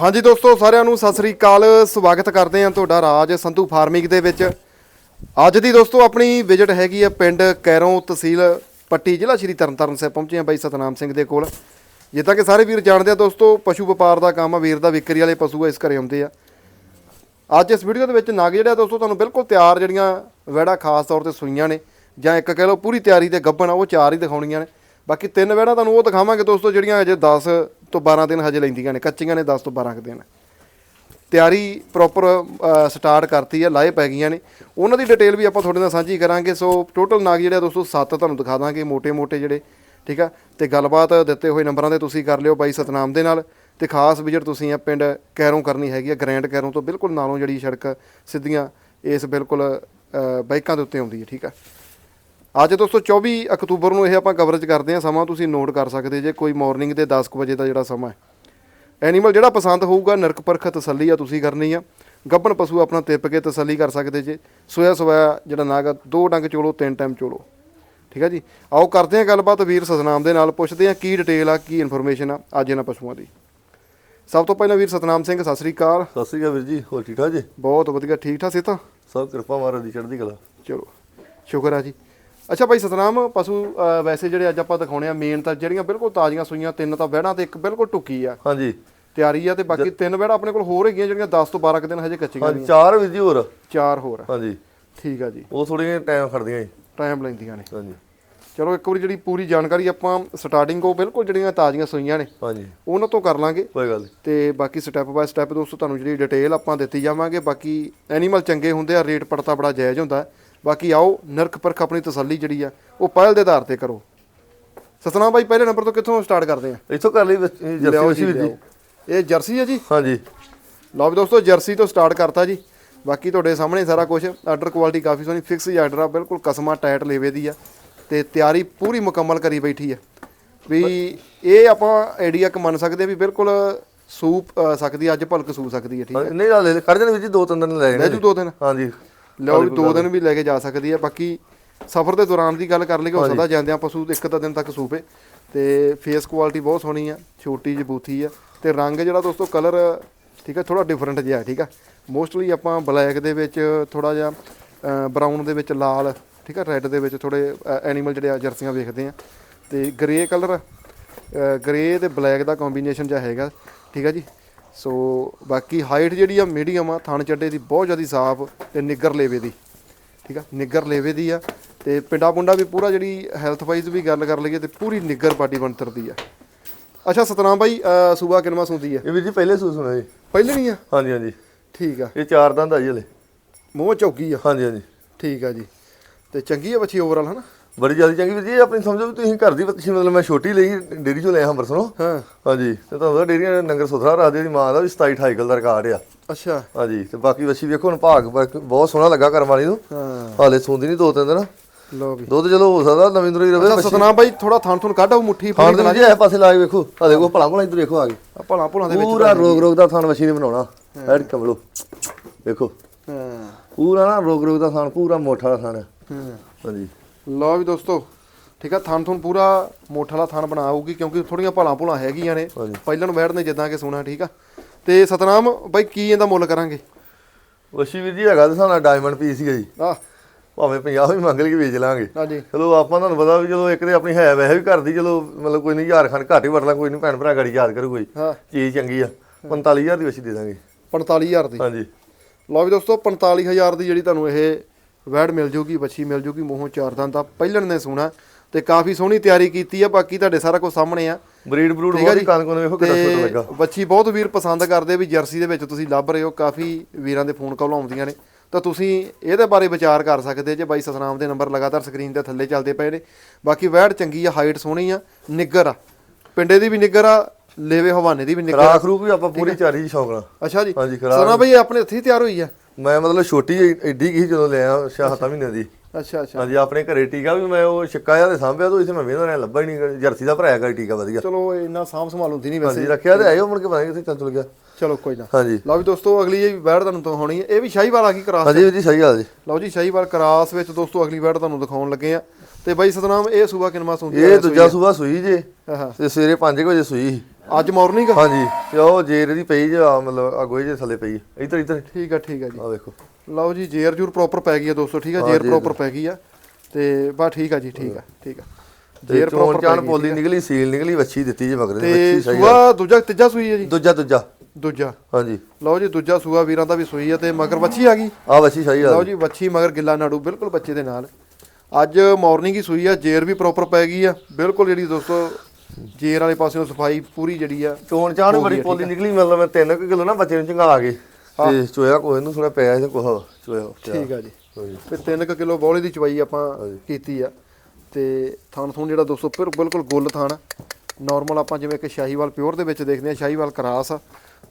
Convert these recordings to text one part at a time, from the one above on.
ਹਾਂਜੀ ਦੋਸਤੋ, ਸਾਰਿਆਂ ਨੂੰ ਸਤਿ ਸ੍ਰੀ ਅਕਾਲ। ਸਵਾਗਤ ਕਰਦੇ ਹਾਂ ਤੁਹਾਡਾ ਰਾਜ ਸੰਧੂ ਫਾਰਮਿੰਗ ਦੇ ਵਿੱਚ। ਅੱਜ ਦੀ ਦੋਸਤੋ, ਆਪਣੀ ਵਿਜ਼ਿਟ ਹੈਗੀ ਆ ਪਿੰਡ ਕੈਰੋਂ ਤਹਿਸੀਲ ਪੱਟੀ, ਜ਼ਿਲ੍ਹਾ ਸ਼੍ਰੀ ਤਰਨਤਾਰਨ ਸਾਹਿਬ ਪਹੁੰਚੇ ਆ ਬਾਈ ਸਤਨਾਮ ਸਿੰਘ ਦੇ ਕੋਲ। ਜਿੱਦਾਂ ਕਿ ਸਾਰੇ ਵੀਰ ਜਾਣਦੇ ਆ ਦੋਸਤੋ, ਪਸ਼ੂ ਵਪਾਰ ਦਾ ਕੰਮ ਆ, ਵੀਰ ਦਾ ਵਿਕਰੀ ਵਾਲੇ ਪਸ਼ੂ ਆ, ਇਸ ਘਰੇ ਆਉਂਦੇ ਆ। ਅੱਜ ਇਸ ਵੀਡੀਓ ਦੇ ਵਿੱਚ ਨਗ ਜਿਹੜਾ ਦੋਸਤੋ, ਤੁਹਾਨੂੰ ਬਿਲਕੁਲ ਤਿਆਰ ਜਿਹੜੀਆਂ ਵੈੜਾ ਖਾਸ ਤੌਰ ਤੇ ਸੂਈਆਂ ਨੇ, ਜਾਂ ਇੱਕ ਕਹਿ ਲਓ ਪੂਰੀ ਤਿਆਰੀ ਤੇ ਗੱਭਣ ਆ, ਉਹ ਚਾਰ ਹੀ ਦਿਖਾਉਣੀਆਂ ਨੇ। ਬਾਕੀ ਤਿੰਨ ਵੈੜਾ ਤੁਹਾਨੂੰ ਉਹ ਦਿਖਾਵਾਂਗੇ ਦੋਸਤੋ, ਜਿਹੜੀਆਂ ਅਜੇ 10 ਤੋਂ 12 ਦਿਨ ਹਜੇ ਲੈਂਦੀਆਂ ਨੇ, ਕੱਚੀਆਂ ਨੇ 10 ਤੋਂ 12 ਦਿਨ। ਤਿਆਰੀ ਪ੍ਰੋਪਰ ਸਟਾਰਟ ਕਰਤੀ ਹੈ ਲਾਏ ਪੈ ਗਈਆਂ ਨੇ। ਉਹਨਾਂ ਦੀ ਡਿਟੇਲ ਵੀ ਆਪਾਂ ਤੁਹਾਡੇ ਨਾਲ ਸਾਂਝੀ ਕਰਾਂਗੇ, ਸੋ ਟੋਟਲ ਨਾਗ ਜਿਹੜਾ ਦੋਸਤੋ 7 ਤੁਹਾਨੂੰ ਦਿਖਾ ਦਾਂਗੇ ਮੋٹے-ਮੋٹے ਜਿਹੜੇ, ਠੀਕ ਆ? ਤੇ ਗੱਲਬਾਤ ਦਿੱਤੇ ਹੋਏ ਨੰਬਰਾਂ ਤੇ ਤੁਸੀਂ ਕਰ ਲਿਓ ਬਾਈ ਸਤਨਾਮ ਦੇ ਨਾਲ। ਤੇ ਖਾਸ ਵਿਜਿਟ ਤੁਸੀਂ ਆ ਪਿੰਡ ਕੈਰੋਂ ਕਰਨੀ ਹੈਗੀ ਆ, ਗ੍ਰੈਂਡ ਕੈਰੋਂ ਤੋਂ ਬਿਲਕੁਲ ਨਾਲੋਂ ਜਿਹੜੀ ਸੜਕ ਸਿੱਧੀਆਂ ਇਸ ਬਿਲਕੁਲ ਬਾਈਕਾਂ ਦੇ ਉੱਤੇ ਆਉਂਦੀ ਹੈ, ਠੀਕ ਆ? ਅੱਜ ਦੋਸਤੋ 24 ਅਕਤੂਬਰ ਨੂੰ ਇਹ ਆਪਾਂ ਕਵਰੇਜ ਕਰਦੇ ਹਾਂ ਸਮਾਂ ਤੁਸੀਂ ਨੋਟ ਕਰ ਸਕਦੇ ਜੇ ਕੋਈ ਮਾਰਨਿੰਗ ਦੇ 10 ਕੁ ਵਜੇ ਦਾ ਜਿਹੜਾ ਸਮਾਂ ਹੈ। ਐਨੀਮਲ ਜਿਹੜਾ ਪਸੰਦ ਹੋਊਗਾ ਨਰਕ ਪਰਖ ਤਸੱਲੀ ਆ ਤੁਸੀਂ ਕਰਨੀ ਆ। ਗੱਭਣ ਪਸ਼ੂ ਆਪਣਾ ਤਿੱਪ ਕੇ ਤਸੱਲੀ ਕਰ ਸਕਦੇ ਜੇ। ਸੋਇਆ ਸੋਇਆ ਜਿਹੜਾ ਨਾਗ ਦੋ ਡੰਗ ਚੋਲੋ ਤਿੰਨ ਟਾਈਮ ਚੋਲੋ। ਠੀਕ ਆ ਜੀ? ਆਓ ਕਰਦੇ ਆ ਗੱਲਬਾਤ ਵੀਰ ਸਤਨਾਮ ਦੇ ਨਾਲ ਪੁੱਛਦੇ ਆ ਕੀ ਡਿਟੇਲ ਆ ਕੀ ਇਨਫੋਰਮੇਸ਼ਨ ਆ ਅੱਜ ਇਹਨਾਂ ਪਸ਼ੂਆਂ ਦੀ। ਸਭ ਤੋਂ ਪਹਿਲਾਂ ਵੀਰ ਸਤਨਾਮ ਸਿੰਘ ਸਤਿ ਸ੍ਰੀ ਅਕਾਲ। ਸਤਿ ਸ੍ਰੀ ਅਕਾਲ ਵੀਰ ਜੀ ਹੋਰ ਠੀਕ ਠਾਕ ਜੀ? ਬਹੁਤ ਵਧੀਆ ਠੀਕ ਠਾਕ ਸੀ ਤਾਂ ਸਭ ਕਿਰਪਾ ਮਹਾਰਾਜ ਦੀ ਚੜ੍ਹਦੀ ਕਲਾ। ਚਲੋ ਸ਼ੁਕਰ ਆ ਜੀ। ਅੱਛਾ ਭਾਈ ਸਤਨਾਮ ਪਸ਼ੂ ਵੈਸੇ ਜਿਹੜੇ ਅੱਜ ਆਪਾਂ ਦਿਖਾਉਣੇ ਆ ਮੇਨ ਤਾਂ ਜਿਹੜੀਆਂ ਬਿਲਕੁਲ ਤਾਜ਼ੀਆਂ ਸੂਈਆਂ ਤਿੰਨ ਤਾਂ ਵਹਿੜਾਂ ਤੇ ਇੱਕ ਬਿਲਕੁਲ ਟੁੱਕੀ ਆ। ਹਾਂਜੀ। ਤਿਆਰੀ ਆ ਤੇ ਬਾਕੀ ਤਿੰਨ ਵਹਿੜਾਂ ਆਪਣੇ ਕੋਲ ਹੋਰ ਹੈਗੀਆਂ ਜਿਹੜੀਆਂ 10 ਤੋਂ 12 ਕੁ ਦਿਨ ਹਜੇ ਕੱਚੀਆਂ ਨੇ ਚਾਰ ਵੀਰ ਜੀ ਹੋਰ। ਚਾਰ ਹੋਰ ਹਾਂਜੀ। ਠੀਕ ਆ ਜੀ। ਉਹ ਥੋੜੀਆਂ ਟਾਈਮ ਖੜਦੀਆਂ ਜੀ। ਟਾਈਮ ਲੈਂਦੀਆਂ ਨੇ। ਹਾਂਜੀ। ਚਲੋ ਇੱਕ ਵਾਰੀ ਜਿਹੜੀ ਪੂਰੀ ਜਾਣਕਾਰੀ ਆਪਾਂ ਸਟਾਰਟਿੰਗ ਉਹ ਬਿਲਕੁਲ ਜਿਹੜੀਆਂ ਤਾਜ਼ੀਆਂ ਸੂਈਆਂ ਨੇ ਹਾਂਜੀ। ਉਹਨਾਂ ਤੋਂ ਕਰ ਲਾਂਗੇ। ਕੋਈ ਗੱਲ ਤੇ ਬਾਕੀ ਸਟੈਪ ਬਾਏ ਸਟੈਪ ਦੋਸਤੋ ਤੁਹਾਨੂੰ ਜਿਹੜੀ ਡਿਟੇਲ ਆਪਾਂ ਦਿੱਤੀ ਜਾਵਾਂਗੇ ਬਾਕੀ ਐਨੀਮਲ ਚੰਗੇ ਹੁੰਦੇ ਆ ਰੇਟ ਪੜਤਾ ਬੜਾ ਜਾਇਜ਼ ਹੁੰਦਾ। ਹੈ। ਬਾਕੀ ਆਓ ਨਰਕ ਪਰਖ ਆਪਣੀ ਤਸੱਲੀ ਜਿਹੜੀ ਆ ਉਹ ਪਹਿਲ ਦੇ ਆਧਾਰ ਤੇ ਕਰੋ। ਸਤਨਾਮ ਬਾਈ ਪਹਿਲੇ ਨੰਬਰ ਤੋਂ ਕਿੱਥੋਂ ਸਟਾਰਟ ਕਰਦੇ ਆ? ਇੱਥੋਂ ਕਰ ਲਈ ਜਰਸੀ ਵੀਰ ਜੀ। ਇਹ ਜਰਸੀ ਹੈ ਜੀ? ਹਾਂਜੀ। ਲਓ ਵੀ ਦੋਸਤੋ ਜਰਸੀ ਤੋਂ ਸਟਾਰਟ ਕਰਤਾ ਜੀ। ਬਾਕੀ ਤੁਹਾਡੇ ਸਾਹਮਣੇ ਸਾਰਾ ਕੁਝ ਆਰਡਰ ਕੁਆਲਿਟੀ ਕਾਫੀ ਸੋਹਣੀ ਫਿਕਸ ਹੀ ਆਰਡਰ ਆ ਬਿਲਕੁਲ ਕਸਮਾ ਟਾਈਟ ਲੇਵੇ ਦੀ ਆ ਤੇ ਤਿਆਰੀ ਪੂਰੀ ਮੁਕੰਮਲ ਕਰੀ ਬੈਠੀ ਆ। ਵੀ ਇਹ ਆਪਾਂ ਆਈਡੀਆ ਕ ਮੰਨ ਸਕਦੇ ਆ ਵੀ ਬਿਲਕੁਲ ਸੂਪ ਸਕਦੀ ਅੱਜ ਭਲਕ ਸੂ ਸਕਦੀ ਹੈ ਠੀਕ ਹਾਂਜੀ, ਨਹੀਂ ਹਾਲੇ ਕਰ ਜਾਣ ਵੀਰ ਜੀ ਦੋ ਤਿੰਨ ਦਿਨ ਲੈ ਲੈ ਜਾਣੇ ਜੂ। ਦੋ ਦਿਨ? ਹਾਂਜੀ। ਲਓ ਵੀ ਦੋ ਦਿਨ ਵੀ ਲੈ ਕੇ ਜਾ ਸਕਦੀ ਹੈ ਬਾਕੀ ਸਫ਼ਰ ਦੇ ਦੌਰਾਨ ਦੀ ਗੱਲ ਕਰ ਲਈਏ ਹੋ ਸਕਦਾ ਜਾਂਦਿਆਂ ਪਸ਼ੂ ਇੱਕ ਤਾਂ ਦਿਨ ਤੱਕ ਸੂਪੇ ਤੇ ਫੇਸ ਕੁਆਲਿਟੀ ਬਹੁਤ ਸੋਹਣੀ ਆ ਛੋਟੀ ਜਿਹੀ ਬੂਥੀ ਆ। ਤੇ ਰੰਗ ਜਿਹੜਾ ਦੋਸਤੋ ਕਲਰ ਠੀਕ ਆ ਥੋੜਾ ਡਿਫਰੈਂਟ ਜਿਹਾ ਠੀਕ ਆ। ਮੋਸਟਲੀ ਆਪਾਂ ਬਲੈਕ ਦੇ ਵਿੱਚ ਥੋੜਾ ਜਿਹਾ ਬਰਾਊਨ ਦੇ ਵਿੱਚ ਲਾਲ ਠੀਕ ਆ ਰੈੱਡ ਦੇ ਵਿੱਚ ਥੋੜੇ ਐਨੀਮਲ ਜਿਹੜੇ ਆ ਜਰਸੀਆਂ ਵੇਖਦੇ ਆ। ਤੇ ਗ੍ਰੇ ਕਲਰ ਗ੍ਰੇ ਤੇ ਬਲੈਕ ਦਾ ਕੰਬੀਨੇਸ਼ਨ ਜਿਹਾ ਹੈਗਾ ਠੀਕ ਆ ਜੀ। ਸੋ ਬਾਕੀ ਹਾਈਟ ਜਿਹੜੀ ਆ ਮੀਡੀਅਮ ਆ ਥਣ ਚੱਡੇ ਦੀ ਬਹੁਤ ਜ਼ਿਆਦਾ ਸਾਫ਼ ਤੇ ਨਿੱਗਰ ਲੇਵੇ ਦੀ ਠੀਕ ਆ? ਨਿੱਗਰ ਲੇਵੇ ਦੀ ਆ ਤੇ ਪਿੰਡਾ ਪੁੰਡਾ ਵੀ ਪੂਰਾ ਜਿਹੜੀ ਹੈਲਥ ਵਾਈਜ਼ ਵੀ ਗੱਲ ਕਰ ਲਈਏ ਤੇ ਪੂਰੀ ਨਿੱਗਰ ਬਾਡੀ ਬਣਤਰ ਦੀ ਆ। ਅੱਛਾ ਸਤਨਾਮ ਅਹ ਸੂਬਾ ਕਿਨਵਾ ਸੁੰਦੀ ਆ? ਇਹ ਵੀਰ ਜੀ ਪਹਿਲੇ ਸੂਸ ਸੁਣਾ ਜੀ। ਪਹਿਲੇ ਨਹੀਂ ਆ? ਹਾਂਜੀ ਹਾਂਜੀ। ਠੀਕ ਆ। ਇਹ ਚਾਰ ਦੰਦ ਆ ਜੀ ਹਲੇ। ਮੂੰਹ ਚੌਕੀ ਆ। ਹਾਂਜੀ ਹਾਂਜੀ। ਠੀਕ ਆ ਜੀ। ਤੇ ਚੰਗੀ ਆ ਬੱਚੀ ਓਵਰਆਲ ਹਨਾ? ਬੜੀ ਜਲਦੀ ਚੰਗੀ ਵੀਰ ਜੀ ਆਪਣੀ ਸਮਝੋ ਵੀ ਤੁਸੀਂ ਘਰ ਦੀ ਬੱਚੀ ਮਤਲਬ ਮੈਂ ਛੋਟੀ ਲਈ ਡੇਰੀ ਚੋਂ ਲਿਆ ਅੰਬਰਸਰੋਂ ਹਾਂ। ਹਾਂਜੀ ਤੇ ਤੁਹਾਨੂੰ ਪਤਾ ਡੇਰੀਆਂ ਨੰਗਰ ਸੁਥਰਾ ਰੱਖਦੇ ਦੀ ਮਾਂ ਦਾ ਵੀ 27 28 ਕਿਲੋ ਦਾ ਰਿਕਾਰਡ ਆ। ਅੱਛਾ। ਹਾਂਜੀ ਤੇ ਬਾਕੀ ਵੱਛੀ ਵੇਖੋ ਹੁਣ ਭਾਗ ਬਹੁਤ- ਬਹੁਤ ਸੋਹਣਾ ਲੱਗਾ ਕਰਮ ਵਾਲੀ ਨੂੰ। ਹਾਂ। ਹਾਲੇ ਸੂੰਦੀ ਨਹੀਂ ਦੋ ਤਿੰਨ ਦਿਨ। ਲੋ ਵੀ। ਦੁੱਧ ਚਲੋ ਹੋ ਸਕਦਾ ਨਵੀਂ ਨਵੀਂ ਰਵੇ ਅੱਛਾ ਸਤਨਾਮ ਬਾਈ ਥੋੜਾ ਥਣ ਥਣ ਕੱਢ ਉਹ ਮੁੱਠੀ ਖਾਣ ਪੂਰੀ ਦੇ ਵਿੱਚ ਇਹ ਪਾਸੇ ਲਾ ਕੇ ਵੇਖੋ ਆ ਦੇਖੋ ਭਲਾ ਭਲਾ ਇੱਧਰ ਵੇਖੋ ਆ ਗਈ। ਭਲਾ ਭੁਲਾ ਦੇ ਵਿੱਚ ਪੂਰਾ ਰੋਗ ਰੋਗ ਦਾ ਥਾਨ ਵਛੀ ਨੇ ਬਣਾਉਣਾ ਐਡ ਕਮਲੋ ਵੇਖੋ। ਹਾਂ। ਪੂਰਾ ਨਾ ਰੋਗ ਰੋਗ ਦਾ ਥਾਨ ਪੂਰਾ ਮੋਠਾ ਦਾ ਥਾਨ ਹੈ ਹਾਂ। ਹਾਂਜੀ। ਲਓ ਵੀ ਦੋਸਤੋ ਠੀਕ ਆ ਥਣ ਥਣ ਪੂਰਾ ਮੋਠ ਵਾਲਾ ਥਣ ਬਣਾਉਗੀ ਕਿਉਂਕਿ ਥੋੜੀਆਂ ਭਾਲਾਂ ਭੁਲਾਂ ਹੈਗੀਆਂ ਨੇ। ਪਹਿਲਾਂ ਨੂੰ ਬੈਠ ਨੇ ਜਿੱਦਾਂ ਕਿ ਸੁਣਾ ਠੀਕ ਆ। ਤੇ ਸਤਨਾਮ ਬਾਈ ਕੀ ਇਹਦਾ ਮੁੱਲ ਕਰਾਂਗੇ? ਵਛੀ ਵੀਰ ਜੀ ਹੈਗਾ ਤੇ ਸਾਡਾ ਡਾਇਮੰਡ ਪੀਸ ਹੀ ਜੀ। ਆ ਭਾਵੇਂ 50 ਵੀ ਮੰਗ ਲਈ ਵੇਚ ਲਾਂਗੇ। ਹਾਂਜੀ। ਚਲੋ ਆਪਾਂ ਤੁਹਾਨੂੰ ਪਤਾ ਵੀ ਚਲੋ ਇੱਕ ਤੇ ਆਪਣੀ ਹੈ ਵੈਸੇ ਵੀ ਘਰ ਦੀ ਚਲੋ ਮਤਲਬ ਕੋਈ ਨਹੀਂ ਹਜ਼ਾਰ ਖੰਡ ਘੱਟ ਹੀ ਵਰਤਲਾ ਕੋਈ ਨਹੀਂ ਭੈਣ ਭਰਾ ਗਾੜੀ ਯਾਦ ਕਰੂ ਕੋਈ। ਚੀਜ਼ ਚੰਗੀ ਆ 45000 ਦੀ ਵਛੀ ਦੇ ਦਾਂਗੇ। 45000 ਦੀ। ਹਾਂਜੀ। ਲਓ ਵੀ ਦੋਸਤੋ 45000 ਦੀ ਜਿਹੜੀ ਤੁਹਾਨੂੰ ਇਹ ਵੈੜ ਮਿਲ ਜੂਗੀ ਬੱਚੀ ਮਿਲ ਜੂਗੀ ਮੂੰਹੋਂ ਚਾਰ ਦੰਦ ਦਾ ਪਹਿਲਣ ਨੇ ਸੋਣਾ। ਤੇ ਕਾਫੀ ਸੋਹਣੀ ਤਿਆਰੀ ਕੀਤੀ ਆ ਬਾਕੀ ਤੁਹਾਡੇ ਸਾਰਾ ਕੁਝ ਸਾਹਮਣੇ ਆ। ਬਰੀਡ ਬਰੂਡ ਬਹੁਤ। ਹੀ ਕੰਨ ਕੋਨ ਵੇਖੋ ਕਿੰਨਾ ਤੇ ਲੱਗਾ। ਬੱਚੀ ਬਹੁਤ ਵੀਰ ਪਸੰਦ ਕਰਦੇ ਵੀ ਜਰਸੀ ਦੇ ਵਿੱਚ ਤੁਸੀਂ ਲੱਭ ਰਹੇ ਹੋ ਕਾਫੀ ਵੀਰਾਂ ਦੇ ਫੋਨ ਕਾਲ ਆਉਂਦੀਆਂ ਨੇ। ਤਾਂ ਤੁਸੀਂ ਇਹਦੇ ਬਾਰੇ ਵਿਚਾਰ ਕਰ ਸਕਦੇ ਜੇ ਬਾਈ ਸਤਨਾਮ ਦੇ ਨੰਬਰ ਲਗਾਤਾਰ ਸਕਰੀਨ ਦੇ ਥੱਲੇ ਚੱਲਦੇ ਪਏ ਨੇ। ਬਾਕੀ ਵੈੜ ਚੰਗੀ ਆ ਹਾਈਟ ਸੋਹਣੀ ਆ ਨਿੱਗਰ ਆ। ਪਿੰਡੇ ਦੀ ਵੀ ਨਿੱਗਰ ਆ ਲੇਵੇ ਹਵਾਨੇ ਦੀ ਵੀ ਨਿੱਗਰ ਆ। ਖਰਾਕ ਰੂਪ ਵੀ ਆਪਾਂ ਪੂਰੀ ਚਾਰੀ ਦੀ ਸ਼ੌਂਕ ਨਾਲ। ਅੱਛਾ ਜੀ। ਸਨਾ ਬਈ ਆਪਣੇ ਹੱਥੀਂ ਤਿਆਰ ਹੋਈ ਆ? ਮੈਂ ਮਤਲਬ ਛੋਟੀ ਜਿਹੀ ਐਡੀ ਕੀ ਜਦੋਂ ਲਿਆ 6-7 ਮਹੀਨੇ ਦੀ। ਅੱਛਾ ਅੱਛਾ। ਹਾਂਜੀ ਆਪਣੇ ਘਰੇ ਟੀਕਾ ਵੀ ਮੈਂ ਉਹ ਛਿੱਕਾ ਜਿਹਾ ਤੇ ਸਾਂਭਿਆ ਤੋਂ ਇੱਥੇ ਮੈਂ ਵੇਂਦਾ ਰਿਹਾ ਲੱਭਾ ਹੀ ਨਹੀਂ ਜਰਸੀ ਦਾ ਭਰਾਇਆ ਕਰ ਟੀਕਾ ਵਧੀਆ। ਚਲੋ ਇੰਨਾ ਸਾਂਭ ਸੰਭਾਲ ਹੁੰਦੀ ਨਹੀਂ ਵੈਸੇ। ਹਾਂਜੀ ਰੱਖਿਆ ਤੇ ਆਇਓ ਮੁੜ ਕੇ ਪਤਾ ਨਹੀਂ ਕਿੱਥੇ ਚੱਲ ਚੁਲ ਗਿਆ। ਚਲੋ ਕੋਈ ਨਾ। ਹਾਂਜੀ। ਲਓ ਵੀ ਦੋਸਤੋ ਅਗਲੀ ਇਹ ਵੈੜ ਤੁਹਾਨੂੰ ਤੋਂ ਹੋਣੀ ਹੈ। ਇਹ ਵੀ ਸ਼ਾਹੀਵਾਲ ਆ ਗਈ ਕਰਾਸ ਹਾਂਜੀ ਜੀ ਸਹੀ ਗੱਲ ਜੀ। ਲਓ ਜੀ ਸ਼ਾਹੀਵਾਲ ਕਰਾਸ ਵਿੱਚ ਦੋਸਤੋ ਅਗਲੀ ਵੈੜ ਤੁਹਾਨੂੰ ਦਿਖਾਉਣ ਲੱਗੇ ਆ ਤੇ ਬਾਈ ਸਤਨਾਮ ਇਹ ਸੂਬਾ ਕਿਨਮਾ ਸੁਣਦੀ ਇਹ ਦੂਜਾ ਸੂਬਾ ਸੂਈ ਜੇ। ਹਾਂ ਤੇ ਸਵੇਰੇ 5 ਵਜੇ ਸੂਈ ਸੀ। ਅੱਜ ਮਾਰਨਿੰਗ ਹਾਂਜੀ। ਤੇ ਉਹ ਜੇਰ ਦੀ ਪਈ ਜੇ ਆ ਮਤਲਬ ਆ ਜੇ ਥੱਲੇ ਪਈ ਇੱਧਰ ਇੱਧਰ। ਠੀਕ ਆ ਠੀਕ ਆ ਜੀ। ਆ ਵੇਖੋ ਲਓ ਜੀ ਜੇਰ ਜੂਰ ਪ੍ਰੋਪਰ ਪੈ ਗਈ ਆ ਦੋਸਤੋ ਠੀਕ ਆ? ਜੇਰ ਪ੍ਰੋਪਰ ਪੈ ਗਈ ਆ। ਤੇ ਬਾ ਠੀਕ ਆ ਜੀ ਠੀਕ ਆ ਠੀਕ ਆ। ਜੇਰ ਪ੍ਰੋਪਰ ਚਾਣ ਪੋਲੀ ਨਿਕਲੀ ਸੀਲ ਨਿਕਲੀ ਵੱਛੀ ਦਿੱਤੀ ਜੇ ਮਗਰ ਵੱਛੀ ਸਹੀ ਆ। ਸੂਆ ਦੂਜਾ ਤੀਜਾ ਸੂਈ ਹੈ ਜੀ? ਦੂਜਾ ਦੂਜਾ। ਦੂਜਾ। ਹਾਂਜੀ। ਲਓ ਜੀ ਦੂਜਾ ਸੂਆ ਵੀਰਾਂ ਦਾ ਵੀ ਸੂਈ ਆ ਤੇ ਮਗਰ ਬੱਚੀ ਆ ਗਈ? ਆ ਵੱਛੀ ਸਹੀ ਆ। ਲਓ ਜੀ ਬੱਚੀ ਮਗਰ ਗਿੱਲਾ ਨਾੜੂ ਬਿਲਕੁਲ ਬੱਚੇ ਦੇ ਨਾਲ। ਅੱਜ ਮਾਰਨਿੰਗ ਹੀ ਸੂਈ ਆ ਜੇਰ ਵੀ ਪ੍ਰੋਪਰ ਪੈ ਗਈ ਆ। ਬਿਲਕੁਲ ਜਿਹੜੀ ਦੋਸਤੋ ਜੇਰ ਵਾਲੇ ਪਾਸਿਓਂ ਸਫ਼ਾਈ ਪੂਰੀ ਜਿਹੜੀ ਆ ਚੋਣ ਚਾਣ ਬੜੀ ਪੋਲੀ ਨਿਕਲੀ ਮਤਲਬ ਮੈਂ 3 ਕਿਲੋ ਨਾ ਬੱਚੇ ਨੂੰ ਚੰਗਾ ਗਏ ਤੇ ਚੋਇਆ ਕੋਈ ਨੂੰ ਥੋੜਾ ਪਿਆ ਇਹਦੇ ਕੋਹ ਚੋਇਆ ਠੀਕ ਆ ਜੀ। ਤੇ 3 ਕਿਲੋ ਬੌਲੇ ਦੀ ਚਵਾਈ ਆਪਾਂ ਕੀਤੀ ਆ। ਤੇ ਥਣ ਥੂਣ ਜਿਹੜਾ ਦੋਸਤੋ ਫਿਰ ਬਿਲਕੁਲ ਗੁੱਲ ਥਣ। ਨਾਰਮਲ ਆਪਾਂ ਜਿਵੇਂ ਕਿ ਸ਼ਾਹੀਵਾਲ ਪਿਓਰ ਦੇ ਵਿੱਚ ਦੇਖਦੇ ਆ ਸ਼ਾਹੀਵਾਲ ਕਰਾਸ। ਆ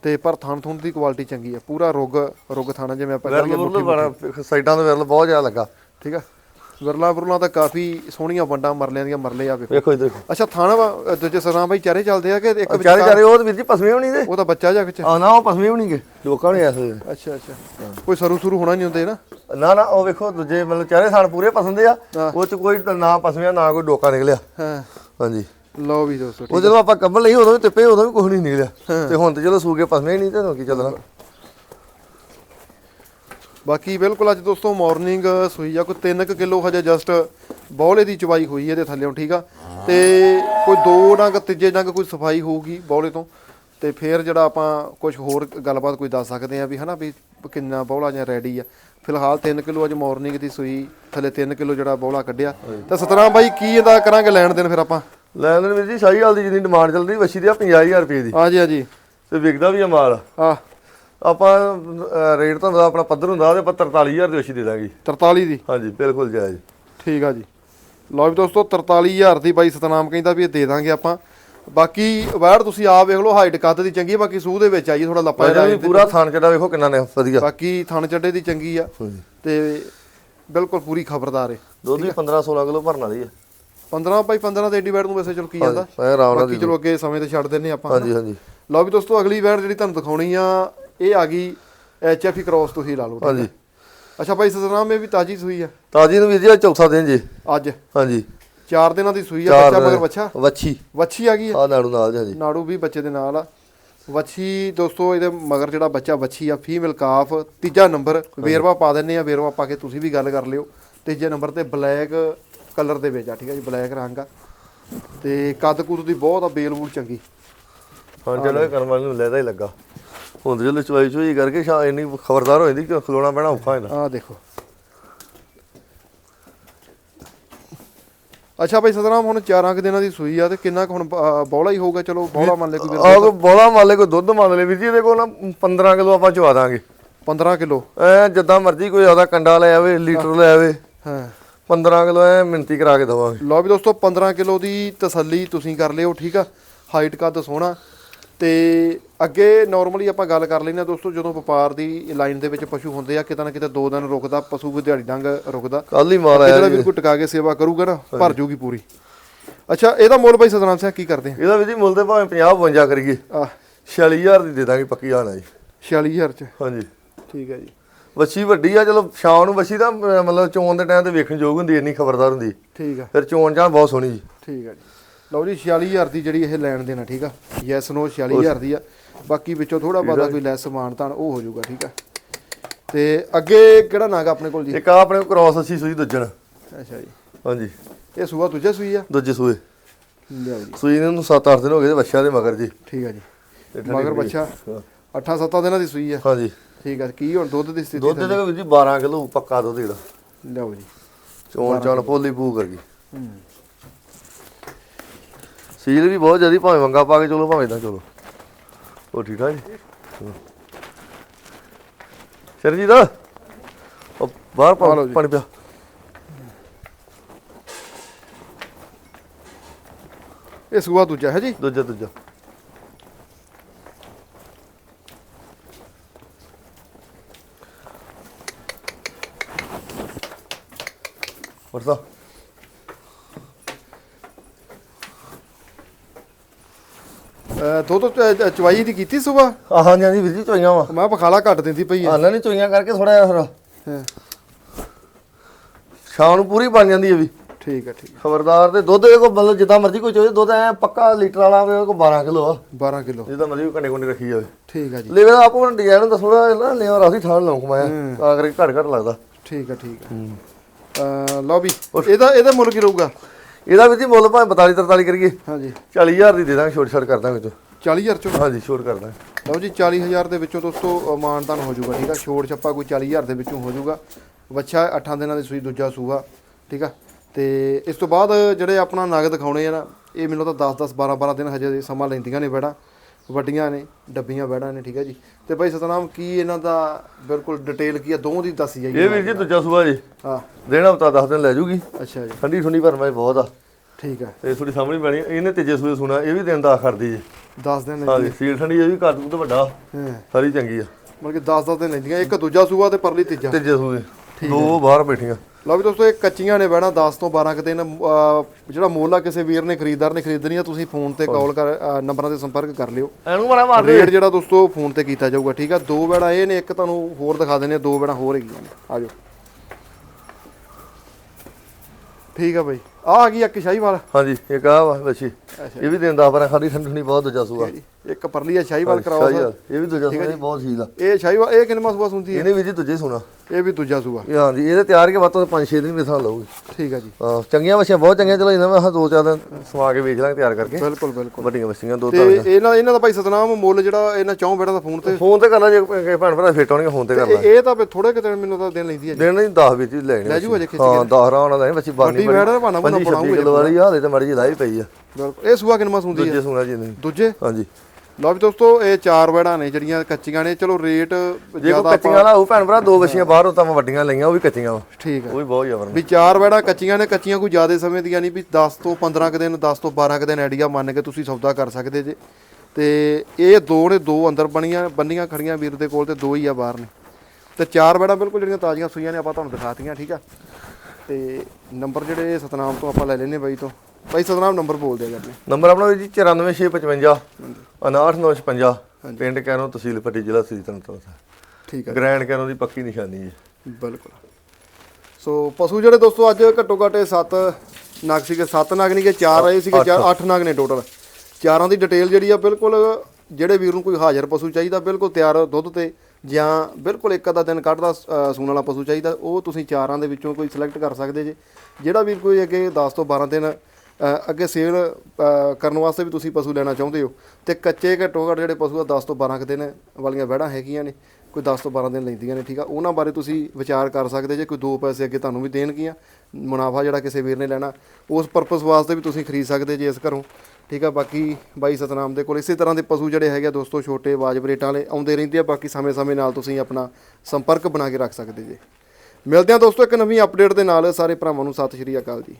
ਤੇ ਪਰ ਥਣ ਥੂਣ ਦੀ ਕੁਆਲਿਟੀ ਚੰਗੀ ਆ। ਪੂਰਾ ਰੁੱਗ ਰੁੱਗ ਥਾਣਾ ਜਿਵੇਂ ਆਪਾਂ ਕਹਿੰਦੇ ਬੜਾ ਸਾਈਡਾਂ ਤੋਂ ਵਿਰਲ ਬਹੁਤ ਜ਼ਿਆਦਾ ਲੱਗਾ। ਠੀਕ ਆ। ਵਿਰਲਾ ਵਿਰਲਾ ਤਾਂ ਕਾਫੀ ਸੋਹਣੀਆਂ ਵੰਡਾਂ ਮਰਲਿਆਂ ਦੀਆਂ ਮਰਲੇ ਆ ਵੇਖੋ। ਵੇਖੋ ਇੱਧਰ ਅੱਛਾ ਥਾਣਾ ਵਾ ਦੂਜੇ ਸਰਾਂ ਬਾਈ ਚਾਰੇ ਚੱਲਦੇ ਆ ਕਿ ਇੱਕ ਵਿੱਚ ਚਾਰੇ ਚਾਰੇ ਉਹ ਤਾਂ ਵੀਰ ਜੀ ਪਸਵੇਂ ਹੋਣੀ ਦੇ। ਉਹ ਤਾਂ ਬੱਚਾ ਜਾ ਵਿੱਚ। ਆ ਨਾ ਉਹ ਪਸਵੇਂ ਹੋਣੀਗੇ ਲੋਕਾਂ ਨੇ ਐਸੇ। ਅੱਛਾ ਅੱਛਾ। ਕੋਈ ਸਰੂ ਸਰੂ ਹੋਣਾ ਨਹੀਂ ਹੁੰਦੇ ਨਾ? ਨਾ ਨਾ ਉਹ ਵੇਖੋ ਦੂਜੇ ਮਤਲਬ ਚਾਰੇ ਸਾਲ ਪੂਰੇ ਪਸੰਦ ਆ। ਉਹ ਚ ਕੋਈ ਨਾ ਪਸਵੇਂ ਨਾ ਕੋਈ ਡੋਕਾ ਨਿਕਲਿਆ। ਹਾਂ। ਹਾਂਜੀ। ਲਓ ਵੀ ਦੋਸਤੋ ਉਹ ਜਦੋਂ ਆਪਾਂ ਕੰਬਲ ਲਈ ਉਦੋਂ ਵੀ ਤਿੱਪੇ ਉਦੋਂ ਵੀ ਕੁਝ ਨਹੀਂ ਨਿਕਲਿਆ। ਤੇ ਹੁਣ ਤੇ ਚਲੋ ਸੂਕੇ ਪਸਵੇਂ ਨਹੀਂ ਤੇ ਹੁਣ ਕੀ ਚੱਲਣਾ? ਬਾਕੀ ਬਿਲਕੁਲ ਅੱਜ ਦੋਸਤੋ ਮਾਰਨਿੰਗ ਸੂਈ ਆ ਕੋਈ 3 ਕਿਲੋ ਹਜੇ ਜਸਟ ਬੌਲੇ ਦੀ ਚਵਾਈ ਹੋਈ ਹੈ ਇਹਦੇ ਥੱਲੇੋਂ ਠੀਕ ਆ? ਤੇ ਕੋਈ ਦੋ ਡੰਗ ਤੀਜੇ ਡੰਗ ਕੋਈ ਸਫ਼ਾਈ ਹੋਊਗੀ ਬੌਲੇ ਤੋਂ। ਤੇ ਫਿਰ ਜਿਹੜਾ ਆਪਾਂ ਕੁਝ ਹੋਰ ਗੱਲਬਾਤ ਕੋਈ ਦੱਸ ਸਕਦੇ ਆ ਵੀ ਹਨਾ ਵੀ ਕਿੰਨਾ ਬੌਲਾ ਜਾਂ ਰੈਡੀ ਆ। ਫਿਲਹਾਲ 3 ਕਿਲੋ ਅੱਜ ਮਾਰਨਿੰਗ ਦੀ ਸੂਈ ਥੱਲੇ 3 ਕਿਲੋ ਜਿਹੜਾ ਬੌਲਾ ਕੱਢਿਆ। ਤਾਂ ਸਤਨਾਮ ਬਾਈ ਕੀ ਇਹਦਾ ਕਰਾਂਗੇ ਲੈਣ ਦੇਣ ਫਿਰ ਆਪਾਂ? ਲੈਣ ਦੇਣ ਵੀਰ ਜੀ ਸ਼ਾਹੀ ਹਾਲ ਦੀ ਜਿੰਨੀ ਡਿਮਾਂਡ ਚੱਲਦੀ ਵੱਛੀ ਦੀ ਆ 50000 ਰੁਪਏ ਦੀ। ਹਾਂਜੀ ਹਾਂਜੀ। ਤੇ ਵਿਕਦਾ ਵੀ ਆ ਮਾਲ। ਆ ਆਪਾਂ ਰੇਟ ਤਾਂ ਹੁੰਦਾ ਆਪਣਾ ਪੱਧਰ ਹੁੰਦਾ ਉਹਦੇ ਆਪਾਂ 43000 ਦੀ ਵੱਛੀ ਦੇ ਦਾਂਗੇ। 43 ਦੀ? ਹਾਂਜੀ ਬਿਲਕੁਲ ਜਾਇਜ਼। ਠੀਕ ਆ ਜੀ। ਲਓ ਵੀ ਦੋਸਤੋ 43000 ਦੀ ਬਾਈ ਸਤਨਾਮ ਕਹਿੰਦਾ ਵੀ ਇਹ ਦੇ ਦਾਂਗੇ ਆਪਾਂ। ਬਾਕੀ ਵੈੜ ਤੁਸੀਂ ਆਪ ਵੇਖ ਲਓ ਹਾਈਟ ਕੱਦ ਦੀ ਚੰਗੀ ਬਾਕੀ ਸੂਹ ਦੇ ਵਿੱਚ ਆਈ ਥੋੜਾ ਲੱਪਾ ਜਿਹੜਾ ਜਿਹਾ ਵੀ ਪੂਰਾ ਥਾਨ ਚੱਡਾ ਵੇਖੋ ਕਿੰਨਾ ਨੇ ਵਧੀਆ। ਬਾਕੀ ਥਣ ਚੱਡੇ ਦੀ ਚੰਗੀ ਆ। ਤੇ ਬਿਲਕੁਲ ਪੂਰੀ ਖਬਰਦਾਰ ਏ। ਦੁੱਧ ਵੀ 15 16 ਕਿਲੋ ਭਰਨ ਵਾਲੀ ਹੈ 15 ਬਾਈ 15 ਤੇ ਏਡੀ ਵੈੜ ਨੂੰ ਵੈਸੇ ਚਲ ਕੀ ਜਾਂਦਾ ਬਾਕੀ ਚਲੋ ਅੱਗੇ ਸਮੇਂ ਤੇ ਛੱਡ ਦਿੰਨੇ ਆਪਾਂ ਹਾਂਜੀ ਹਾਂਜੀ। ਲਓ ਵੀ ਦੋਸਤੋ ਅਗਲੀ ਵੈੜ ਜਿਹੜੀ ਤੁਹਾਨੂੰ ਦਿਖਾਉਣੀ ਆ ਇਹ ਆ ਗਈ ਐਚਐਫ ਕ੍ਰਾਸ ਤੁਸੀਂ ਲਾ ਲਓ? ਹਾਂਜੀ। ਅੱਛਾ ਬਾਈ ਸਤਨਾਮ ਇਹ ਵੀ ਤਾਜੀ ਸੂਈ ਆ। ਤਾਜੀ ਨੂੰ ਜੀ ਅੱਜ ਚੌਥਾ ਦਿਨ ਜੀ। ਅੱਜ। ਹਾਂਜੀ। 4 ਦਿਨਾਂ ਦੀ ਸੂਈ ਆ ਚਾਰ ਬੱਚਾ ਮਗਰ। ਬੱਚਾ ਵੱਛੀ। ਵੱਛੀ ਆ ਗਈ ਆ? ਆ ਨਾੜੂ ਨਾਲ ਜੀ ਨਾੜੂ ਵੀ ਬੱਚੇ ਦੇ ਨਾਲ ਆ। ਵੱਛੀ ਦੋਸਤੋ ਇਹਦੇ ਮਗਰ ਜਿਹੜਾ ਬੱਚਾ ਵੱਛੀ ਆ ਫੀਮੇਲ ਕਾਫ ਤੀਜਾ ਨੰਬਰ ਵੇਰਵਾ ਪਾ ਦਿੰਨੇ ਆ ਵੇਰਵਾ ਪਾ ਕੇ ਤੁਸੀਂ ਵੀ ਗੱਲ ਕਰ ਲਿਓ। ਤੀਜੇ ਨੰਬਰ ਤੇ ਬਲੈਕ ਕਲਰ ਦੇ ਵਿੱਚ ਆ ਠੀਕ ਆ ਜੀ ਬਲੈਕ ਰੰਗ ਆ। ਤੇ ਕੱਦ ਕੁੱਦ ਦੀ ਬਹੁਤ ਆ ਬੇਲ ਬੂਲ ਚੰਗੀ। ਹਾਂ ਚਲੋ ਕਰਮ ਨੂੰ ਲੈਦਾ ਹੀ ਲੱਗਾ। ਤੇ ਚਲੋ ਚਵਾਈ ਚੋਈ ਕਰਕੇ ਸ਼ਾ ਇੰਨੀ ਖਬਰਦਾਰ ਹੋ ਜਾਂਦੀ ਕਿ ਖਲੋਣਾ ਪੈਣਾ ਔਖਾ ਹੁੰਦਾ ਆਹ ਦੇਖੋ। ਅੱਛਾ ਭਾਈ ਸਤਨਾਮ ਹੁਣ 4 ਕੁ ਦਿਨਾਂ ਦੀ ਸੂਈ ਆ ਤੇ ਕਿੰਨਾ ਕੁ ਹੁਣ ਬ- ਬੌਲਾ ਹੀ ਹੋਊਗਾ? ਚਲੋ ਬੌਲਾ ਮੰਨ ਲੈ ਕੋਈ ਵੀਰ। ਆਹ ਕੋ ਬੋਲਾ ਮੰਨ ਲੈ ਕੋਈ ਦੁੱਧ ਮੰਨ ਲੈ ਵੀਰ ਜੀ ਇਹਦੇ ਕੋਲ ਨਾ 15 ਕਿਲੋ ਆਪਾਂ ਚਵਾ ਦਾਂਗੇ। 15 ਕਿਲੋ? ਐ ਜਿੱਦਾਂ ਮਰਜ਼ੀ ਕੋਈ ਆਦਾ ਕੰਡਾ ਲੈ ਆਵੇ ਲੀਟਰ ਲੈ ਆਵੇ। ਹਾਂ। 15 ਕਿਲੋ ਐ ਮਿੰਤੀ ਕਰਾ ਕੇ ਦਵਾਂਗੇ। ਲਓ ਵੀ ਦੋਸਤੋ 15 ਕਿਲੋ ਦੀ ਤਸੱਲੀ ਤੁਸੀਂ ਕਰ ਲਿਓ ਠੀਕ ਆ? ਹਾਈਟ ਕੱਦ ਸੋਹਣਾ। ਤੇ ਅੱਗੇ ਨਾਰਮਲੀ ਆਪਾਂ ਗੱਲ ਕਰ ਲੈਂਦੇ ਹਾਂ ਦੋਸਤੋ ਜਦੋਂ ਵਪਾਰ ਦੀ ਲਾਈਨ ਦੇ ਵਿੱਚ ਪਸ਼ੂ ਹੁੰਦੇ ਆ ਕਿਤੇ ਨਾ ਕਿਤੇ ਦੋ ਦਿਨ ਰੁਕਦਾ ਪਸ਼ੂ ਵੀ ਦਿਹਾੜੀ ਡੰਗ ਰੁਕਦਾ। ਕੱਲ ਹੀ ਮਾਲ ਤੇ ਜਿਹੜਾ ਆਇਆ ਵੀ ਕੋਈ ਟਿਕਾ ਕੇ ਸੇਵਾ ਕਰੂਗਾ ਨਾ ਭਰ ਜੂਗੀ ਪੂਰੀ। ਅੱਛਾ ਇਹਦਾ ਮੁੱਲ ਭਾਈ ਸਤਨਾਮ ਸਿੰਘ ਕੀ ਕਰਦੇ ਇਹਦਾ ਵੀਰ ਜੀ ਮੁੱਲ ਤੇ ਭਾਵੇਂ 50 52 ਕਰੀਏ। ਆ 46000 ਦੀ ਦੇ ਦਾਂਗੇ ਪੱਕੀ ਆਣਾ ਜੀ 46000 ਚ। ਹਾਂਜੀ। ਠੀਕ ਹੈ ਜੀ। ਵੱਛੀ ਵੱਡੀ ਆ ਚਲੋ ਸ਼ਾਮ ਨੂੰ ਵੱਛੀ ਤਾਂ ਮਤਲਬ ਚੋਣ ਦੇ ਟਾਈਮ ਤੇ ਵੇਖਣ ਯੋਗ ਹੁੰਦੀ ਇੰਨੀ ਖਬਰਦਾਰ ਹੁੰਦੀ। ਠੀਕ ਆ। ਫਿਰ ਚੋਣ ਜਾਂ ਬਹੁਤ ਸੋਹਣੀ ਜੀ। ਠੀਕ ਆ ਜੀ। ਲਓ ਜੀ 46000 ਦੀ ਜਿਹੜੀ ਇਹ ਲੈਣ ਦੇਣਾ ਠੀਕ ਆ? ਯੈਸ ਨੋ 46000 ਦੀ ਆ। ਬਾਕੀ ਵਿੱਚੋਂ ਥੋੜਾ ਬਹੁਤਾ ਕੋਈ ਲੈਸ ਸਮਾਨ ਤਾਂ ਉਹ ਹੋ ਜਾਊਗਾ ਠੀਕ ਆ? ਤੇ ਅੱਗੇ ਕਿਹੜਾ ਨਾਗ ਆਪਣੇ ਕੋਲ ਜੀ? ਇੱਕ ਆ ਆਪਣੇ ਕ੍ਰਾਸ ਅੱਛੀ ਸੂਈ ਦੁੱਜਣ। ਅੱਛਾ ਜੀ। ਹਾਂਜੀ। ਇਹ ਸੂਆ ਦੂਜਾ ਸੂਈ ਆ? ਦੂਜੇ ਸੂਏ। ਲਿਆਓ ਜੀ। ਸੂਈ ਨੂੰ 7-8 ਦਿਨ ਹੋ ਗਏ ਤੇ ਬੱਚਾ ਦੇ ਮਗਰ ਜੀ। ਠੀਕ ਆ ਜੀ। ਮਗਰ। ਬੱਚਾ ਹਾਂ। 8-7 ਦਿਨਾਂ ਦੀ ਸੂਈ ਆ। ਹਾਂਜੀ। ਠੀਕ ਆ ਕੀ ਹੁਣ ਦੁੱਧ ਦੀ ਸਥਿਤੀ ਦੁੱਧ ਦੇ ਜੀ 12 ਕਿਲੋ ਪੱਕਾ ਦੁੱਧ ਜਿਹੜਾ। ਲਿਆਓ ਜੀ। ਚੋਣ ਚਾਣ ਪੋਲੀ ਪੂ ਕਰ ਗਈ। ਹੂੰ। ਸੀਲ ਵੀ ਬਹੁਤ ਜਿਆਦੀ ਭਾਵੇਂ ਵੰਗਾ ਪਾ ਕੇ ਚਲੋ ਭਾਵੇਂ ਇਦਾਂ ਚਲੋ। ਉਹ ਠੀਕ ਆ ਜੀ? ਸ਼ਰਜੀਤ ਉਹ ਬਾਹਰ ਪਾ-। ਪਾਣੀ ਪਿਆ। ਇਹ ਸੂਆ ਦੂਜਾ ਹੈ ਜੀ? ਦੂਜਾ ਦੂਜਾ। ਵਰਤਾ ਦੁੱਧ ਚ- ਚਵਾਈ ਦੀ ਕੀਤੀ ਸੁਬਾ ਆ ਹਾਂਜੀ ਹਾਂਜੀ ਵੀਰ ਜੀ ਚੋਈਆਂ ਵਾ। ਮੈਂ ਪਖਾਲਾ ਘੱਟ ਦਿੰਦੀ ਪਈ ਆ। ਨੇ ਚੋਈਆਂ ਕਰਕੇ ਥੋੜਾ ਜਿਹਾ ਫਿਰ। ਸ਼ਾਮ ਨੂੰ ਪੂਰੀ ਬਣ ਜਾਂਦੀ ਹੈ ਵੀ। ਠੀਕ ਹੈ ਠੀਕ ਖਬਰਦਾਰ ਤੇ ਦੁੱਧ ਇਹ ਕੋ ਮਤਲਬ ਜਿੱਦਾਂ ਮਰਜ਼ੀ ਕੋਈ ਚੋਏ ਦੁੱਧ ਐ ਪੱਕਾ ਲੀਟਰ ਵਾਲਾ ਹੋਵੇ ਉਹ ਕੋ 12 ਕਿਲੋ ਆ। 12 ਕਿਲੋ। ਜਿੱਦਾਂ ਮਰਜ਼ੀ ਘੰਟੇ ਘੰਟੇ ਰੱਖੀ ਜਾਵੇ। ਠੀਕ ਹੈ ਜੀ। ਲੇਵੇ ਦਾ ਆਪੋ ਡਿਜ਼ਾਈਨ ਦਾ ਥੋੜਾ ਨਾ ਲਿਆ ਰਾਸੀ ਠਾਲ ਲਾਉਂ ਕਮਾਇਆ। ਤਾਂ ਕਰਕੇ ਘੱਟ ਘੱਟ ਲੱਗਦਾ। ਠੀਕ ਹੈ ਠੀਕ ਹੈ। ਲਓ ਵੀ ਇਹਦਾ ਇਹਦਾ ਮੁੱਲ ਕੀ ਰਹੂਗਾ? ਇਹਦਾ ਵੀ ਜੀ ਮੁੱਲ ਭਾਵੇਂ 42 43 ਕਰੀਏ। ਹਾਂਜੀ। 40000 ਦੀ ਦੇ ਦਾਂਗੇ ਛੋਟ ਛੋਟ ਕਰ ਦਾਂਗੇ ਵਿੱਚੋਂ। 40000 ਚੋਂ? ਹਾਂਜੀ ਛੋਟ ਕਰ ਦਾਂਗੇ। ਲਓ ਜੀ 40000 ਦੇ ਵਿੱਚੋਂ ਦੋਸਤੋ ਮਾਨਦਾਨ ਹੋ ਜਾਊਗਾ ਠੀਕ ਆ? ਛੋੜ ਛੱਪਾ ਕੋਈ 40000 ਦੇ ਵਿੱਚੋਂ ਹੋ ਜਾਊਗਾ। ਬੱਚਾ 8 ਦਿਨਾਂ ਦੀ ਸੂਈ ਦੂਜਾ ਸੂਆ ਠੀਕ ਆ? ਤੇ ਇਸ ਤੋਂ ਬਾਅਦ ਜਿਹੜੇ ਆਪਣਾ ਨਗ ਦਿਖਾਉਣੇ ਆ ਨਾ ਇਹ ਮੈਨੂੰ ਤਾਂ 10 10 12 12 ਦਿਨ ਹਜੇ ਸਮਾਂ ਲੈਂਦੀਆਂ ਨੇ ਬੈੜਾ। ਵੱਡੀਆਂ ਨੇ ਡੱਬੀਆਂ ਬੈੜਾਂ ਨੇ ਠੀਕ ਆ ਜੀ। ਤੇ ਭਾਈ ਸਤਨਾਮ ਕੀ ਇਹਨਾਂ ਦਾ ਬਿਲਕੁਲ ਡਿਟੇਲ ਕੀ ਆ ਦੋਵਾਂ ਦੀ ਦੱਸੀ ਜਾਈਏ ਇਹ ਵੀਰ ਜੀ ਦੂਜਾ ਸੂਆ ਜੀ। ਹਾਂ। ਦੇਣਾ ਹਫਤਾ 10 ਦਿਨ ਲੈ ਜੂਗੀ। ਅੱਛਾ ਜੀ। ਠੰਡੀ ਠੰਡੀ ਭਰਮਾ ਬਹੁਤ ਆ। ਠੀਕ ਆ ਤੇ ਥੋੜੀ ਸਾਹਮਣੇ ਪੈਣੀ ਇਹਨੇ ਤੀਜੇ ਸੂਏ ਸੁਣਾ ਇਹ ਵੀ ਦਿਨ ਦਾ ਕਰਦੀ ਜੀ। 10 ਦਿਨ ਹਾਂਜੀ ਸੀਲ ਠੰਡੀ ਇਹ ਵੀ ਘੱਟ ਤੋਂ ਵੱਡਾ। ਹਾਂ। ਸਾਰੀ ਚੰਗੀ ਆ। ਮਤਲਬ ਕਿ 10 10 ਦਿਨ ਲੈਂਦੀਆਂ ਇੱਕ ਦੂਜਾ ਸੂਆ ਤੇ ਪਰਲੀ ਤੀਜਾ। ਤੀਜੇ ਸੂਏ ਦੋ ਬਾਹਰ ਬੈਠੀਆਂ। ਲਓ ਵੀ ਦੋਸਤੋ ਇਹ ਕੱਚੀਆਂ ਨੇ ਬਹਿਣਾ 10 ਤੋਂ 12 ਕੁ ਦਿਨ ਜਿਹੜਾ ਮੁੱਲ ਆ ਕਿਸੇ ਵੀਰ ਨੇ ਖਰੀਦਦਾਰ ਨੇ ਖਰੀਦਣੀ ਆ ਤੁਸੀਂ ਫੋਨ ਤੇ ਕਾਲ ਕਰ ਨੰਬਰਾਂ ਤੇ ਸੰਪਰਕ ਕਰ ਲਿਓ। ਐਨੂੰ ਮਾਰਾ ਮਾਰ ਰੇਟ ਜਿਹੜਾ ਦੋਸਤੋ ਫੋਨ ਤੇ ਕੀਤਾ ਜਾਊਗਾ ਠੀਕ ਆ? ਦੋ ਬੈੜਾ ਇਹ ਨੇ ਇੱਕ ਤੁਹਾਨੂੰ ਹੋਰ ਦਿਖਾ ਦਿੰਦੇ ਆ ਦੋ ਬੈੜਾ ਹੋਰ ਹੈਗੀਆਂ ਨੇ। ਆ ਜਾਓ। ਠੀਕ ਆ ਬਾਈ। ਆ ਆ ਗਈ ਇੱਕ ਸ਼ਾਹੀਵਾਲ ਹਾਂਜੀ ਇੱਕ ਆ ਵਾ ਬੱਚੀ ਇਹ ਵੀ ਦਿਨ ਦਾ ਪਰ ਖਾਲੀ ਠੰਡੀ ਠੰਡੀ ਬਹੁਤ ਦੂਜਾ ਸੂਆ। ਇੱਕ ਪਰਲੀ ਆ ਸ਼ਾਹੀਵਾਲ ਕਰਾਓ। ਇਹ ਵੀ ਦੂਜਾ ਸੂਆ ਬਹੁਤ ਸੀਲ ਆ। ਇਹ ਸ਼ਾਹੀਵਾਲ ਇਹ ਕਿੰਨੇ ਮਾਸ ਹੁੰਦੀ ਹੈ? ਇਹਨੇ ਵੀ ਜੀ ਦੂਜੇ ਸੁਣਾ। ਇਹ ਵੀ ਦੂਜਾ ਸੂਆ। ਇਹ ਹਾਂਜੀ ਇਹਦੇ ਤਿਆਰ ਕੇ ਵੱਧ ਤੋਂ 5-6 ਦਿਨ ਮਿਸਾਲ ਲਊਗੀ। ਠੀਕ ਆ ਜੀ। ਹਾਂ ਚੰਗੀਆਂ ਬੱਚੀਆਂ ਬਹੁਤ ਚੰਗੀਆਂ। ਚਲੋ ਇਹਨਾਂ ਮੈਂ ਦੋ ਚਾਰ ਦਿਨ ਸਵਾ ਕੇ ਵੇਚ ਲਾਂਗੇ ਤਿਆਰ ਕਰਕੇ। ਬਿਲਕੁਲ ਬਿਲਕੁਲ। ਵੱਡੀਆਂ ਬੱਚੀਆਂ ਦੋ ਤੇ ਇਹਨਾਂ ਇਹਨਾਂ ਦਾ ਭਾਈ ਸਤਨਾਮ ਮੁੱਲ ਜਿਹੜਾ ਇਹਨਾਂ ਚੌਂ ਬੈੜਾਂ ਦਾ ਫੋਨ ਤੇ ਫੋਨ ਤੇ ਕਰ ਲਾ ਜੇ ਭੈਣ ਭਰਾ ਫਿੱਟ ਹੋਣਗੇ ਫੋਨ ਤੇ ਕਰ ਲਾ। ਇਹ ਤਾਂ ਥੋੜੇ ਕਿਤੇ ਮੈਨੂੰ ਤਾਂ ਦਿਨ ਲੈਂਦੀ ਹੈ ਦਿਨ ਨਹੀਂ 10 ਵਿੱਚ ਹੀ ਲੈਣੀ ਲੈ ਜੂ ਅਜੇ ਖਿੱਚ ਹਾਂ 10 ਰਾਂ ਉਹਨਾਂ ਦਾ ਬੱਚੀ ਬਾਨੀ ਵੱਡੀ ਭਾਣਾ ਭੂਣਾ 25 ਕਿਲੋ ਵਾਲੀ ਆ ਹਲੇ ਤੇ ਮੜੀ ਜੀ ਲਾਈ ਪਈ ਆ। ਬਿਲਕੁਲ। ਇਹ ਸੂਆ ਕਿੰਨਾ ਹੈ ਦੂਜੇ ਸੁਣਾ ਜੀ ਇਹਨੇ। ਦੂਜੇ? ਹਾਂਜੀ। ਲਓ ਵੀ ਦੋਸਤੋ ਇਹ ਚਾਰ ਵੜਾਂ ਨੇ ਜਿਹੜੀਆਂ ਕੱਚੀਆਂ ਨੇ। ਚਲੋ ਰੇਟ ਜੇ ਜ਼ਿਆਦਾ ਕੱਚੀਆਂ ਵਾਲਾ ਉਹ ਭੈਣ ਭਰਾ ਦੋ ਬੱਚੀਆਂ ਬਾਹਰੋਂ ਤਾਂ ਵੱਡੀਆਂ ਲਈਆਂ ਉਹ ਵੀ ਕੱਚੀਆਂ ਵਾ। ਠੀਕ ਹੈ ਉਹ ਵੀ ਬਹੁਤ ਜ਼ਬਰ ਵੀ ਚਾਰ ਵੜਾਂ ਕੱਚੀਆਂ ਨੇ ਕੱਚੀਆਂ ਕੋਈ ਜ਼ਿਆਦਾ ਸਮੇਂ ਦੀਆਂ ਨਹੀਂ। ਵੀ 10 ਤੋਂ 15 ਕੁ ਦਿਨ 10 ਤੋਂ 12 ਕੁ ਦਿਨ ਆਈਡੀਆ ਮੰਨ ਕੇ ਤੁਸੀਂ ਸੌਦਾ ਕਰ ਸਕਦੇ ਜੇ। ਤੇ ਇਹ ਦੋ ਨੇ ਦੋ ਅੰਦਰ ਬਣੀਆਂ ਬੰਨੀਆਂ ਖੜੀਆਂ ਵੀਰ ਦੇ ਕੋਲ ਤੇ ਦੋ ਹੀ ਆ ਬਾਹਰ ਨੇ। ਤੇ ਚਾਰ ਵੜਾਂ ਬਿਲਕੁਲ ਜਿਹੜੀਆਂ ਤਾਜ਼ੀਆਂ ਸੂਈਆਂ ਨੇ ਆਪਾਂ ਤੁਹਾਨੂੰ ਦਿਖਾਤੀਆਂ ਠੀਕ ਆ? ਤੇ ਨੰਬਰ ਜਿਹੜੇ ਸਤਨਾਮ ਤੋਂ ਆਪਾਂ ਲੈ ਲੈਨੇ ਬਾਈ ਤੋਂ। ਬਾਈ ਸਤਨਾਮ ਨੰਬਰ ਬੋਲ ਦਿਆ ਕਰਨੇ। ਨੰਬਰ ਆਪਣਾ ਜੀ 94655 59956 ਪਿੰਡ ਕਹਿਰੋਂ ਤਹਿਸੀਲ ਪੱਟੀ ਜ਼ਿਲ੍ਹਾ ਸ੍ਰੀ ਤਰਨਤਾਰਨ ਠੀਕ ਆ ਗ੍ਰੈਂਡ ਕਹਿਰੋਂ ਦੀ ਪੱਕੀ ਨਿਸ਼ਾਨੀ ਜੀ। ਬਿਲਕੁਲ। ਸੋ ਪਸ਼ੂ ਜਿਹੜੇ ਦੋਸਤੋ ਅੱਜ ਘੱਟੋ ਘੱਟ 7 ਨਗ ਸੀਗੇ 7 ਨਗ ਨਹੀਂ ਕਿ 4 ਆਏ ਸੀਗੇ 8 ਨਗ ਨੇ ਟੋਟਲ ਚਾਰਾਂ ਦੀ ਡਿਟੇਲ ਜਿਹੜੀ ਆ ਬਿਲਕੁਲ ਜਿਹੜੇ ਵੀਰ ਨੂੰ ਕੋਈ ਹਾਜ਼ਰ ਪਸ਼ੂ ਚਾਹੀਦਾ ਬਿਲਕੁਲ ਤਿਆਰ ਦੁੱਧ ਤੇ ਜਾਂ ਬਿਲਕੁਲ ਇੱਕ ਅੱਧਾ ਦਿਨ ਕੱਢਦਾ ਅ, ਸੂਣ ਵਾਲਾ ਪਸ਼ੂ ਚਾਹੀਦਾ ਉਹ ਤੁਸੀਂ ਚਾਰਾਂ ਦੇ ਵਿੱਚੋਂ ਕੋਈ ਸਿਲੈਕਟ ਕਰ ਸਕਦੇ ਜੇ। ਜਿਹੜਾ ਵੀ ਕੋਈ ਅੱਗੇ 10 ਤੋਂ 12 ਦਿਨ ਅੱਗੇ ਸੇਲ ਕਰਨ ਵਾਸਤੇ ਵੀ ਤੁਸੀਂ ਪਸ਼ੂ ਲੈਣਾ ਚਾਹੁੰਦੇ ਹੋ। ਤੇ ਕੱਚੇ ਘੱਟੋ ਘੱਟ ਜਿਹੜੇ ਪਸ਼ੂ ਆ 10 ਤੋਂ 12 ਕੁ ਦਿਨ ਵਾਲੀਆਂ ਵਹਿੜਾਂ ਹੈਗੀਆਂ ਨੇ, ਕੋਈ 10 ਤੋਂ 12 ਦਿਨ ਲੈਂਦੀਆਂ ਨੇ, ਠੀਕ ਆ? ਉਹਨਾਂ ਬਾਰੇ ਤੁਸੀਂ ਵਿਚਾਰ ਕਰ ਸਕਦੇ ਜੇ ਕੋਈ ਦੋ ਪੈਸੇ ਅੱਗੇ ਤੁਹਾਨੂੰ ਵੀ ਦੇਣਗੀਆਂ, ਮੁਨਾਫਾ ਜਿਹੜਾ ਕਿਸੇ ਵੀਰ ਨੇ ਲੈਣਾ, ਉਸ ਪਰਪਸ ਵਾਸਤੇ ਵੀ ਤੁਸੀਂ ਖਰੀਦ ਸਕਦੇ ਜੇ ਇਸ ਘਰੋਂ, ਠੀਕ ਆ? ਬਾਕੀ ਬਾਈ ਸਤਨਾਮ ਦੇ ਕੋਲ ਇਸੇ ਤਰ੍ਹਾਂ ਦੇ ਪਸ਼ੂ ਜਿਹੜੇ ਹੈਗੇ ਆ ਦੋਸਤੋ, ਛੋਟੇ ਵਾਜਬ ਰੇਟਾਂ ਵਾਲੇ, ਆਉਂਦੇ ਰਹਿੰਦੇ ਆ, ਬਾਕੀ ਸਮੇਂ-ਸਮੇਂ ਨਾਲ ਤੁਸੀਂ ਆਪਣਾ ਸੰਪਰਕ ਬਣਾ ਕੇ ਰੱਖ ਸਕਦੇ ਜੇ। ਮਿਲਦੇ ਆ ਦੋਸਤੋ ਇੱਕ ਨਵੀਂ ਅਪਡੇਟ ਦੇ ਨਾਲ, ਸਾਰੇ ਭਰਾਵਾਂ ਨੂੰ ਸਤਿ ਸ਼੍ਰੀ ਅਕਾਲ ਜੀ।